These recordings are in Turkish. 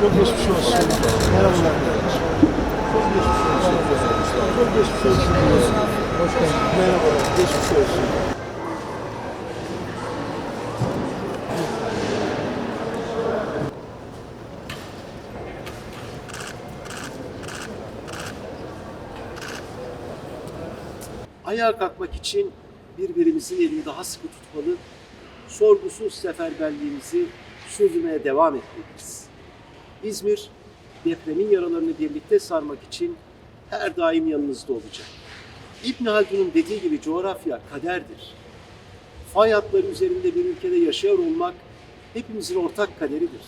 Çok geçmiş olsun. Merhabalar. Çok geçmiş olsun. Çok geçmiş olsun. Hoş geldin. Merhabalar. Geçmiş olsun. Ayağa kalkmak için birbirimizin elini daha sıkı tutmalı, sorgusuz seferberliğimizi sürdürmeye devam etmeliyiz. İzmir, depremin yaralarını birlikte sarmak için her daim yanınızda olacak. İbn Haldun'un dediği gibi coğrafya kaderdir. Fay hatları üzerinde bir ülkede yaşıyor olmak hepimizin ortak kaderidir.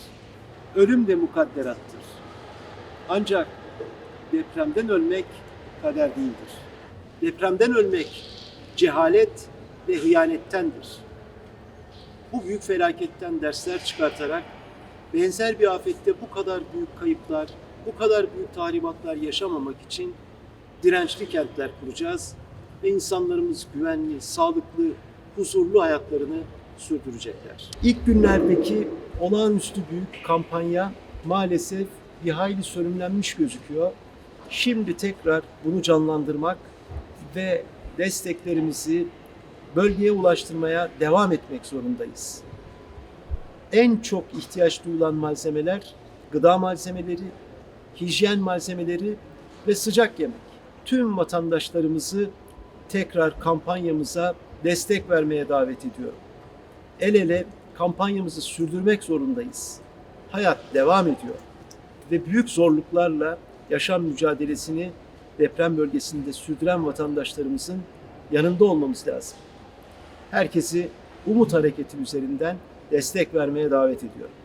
Ölüm de mukadderattır. Ancak depremden ölmek kader değildir. Depremden ölmek cehalet ve hıyanettendir. Bu büyük felaketten dersler çıkartarak benzer bir afette bu kadar büyük kayıplar, bu kadar büyük tahribatlar yaşamamak için dirençli kentler kuracağız ve insanlarımız güvenli, sağlıklı, huzurlu hayatlarını sürdürecekler. İlk günlerdeki olağanüstü büyük kampanya maalesef bir hayli sönümlenmiş gözüküyor. Şimdi tekrar bunu canlandırmak ve desteklerimizi bölgeye ulaştırmaya devam etmek zorundayız. En çok ihtiyaç duyulan malzemeler gıda malzemeleri, hijyen malzemeleri ve sıcak yemek. Tüm vatandaşlarımızı tekrar kampanyamıza destek vermeye davet ediyorum. El ele kampanyamızı sürdürmek zorundayız. Hayat devam ediyor ve büyük zorluklarla yaşam mücadelesini deprem bölgesinde sürdüren vatandaşlarımızın yanında olmamız lazım. Herkesi Umut Hareketi üzerinden destek vermeye davet ediyorum.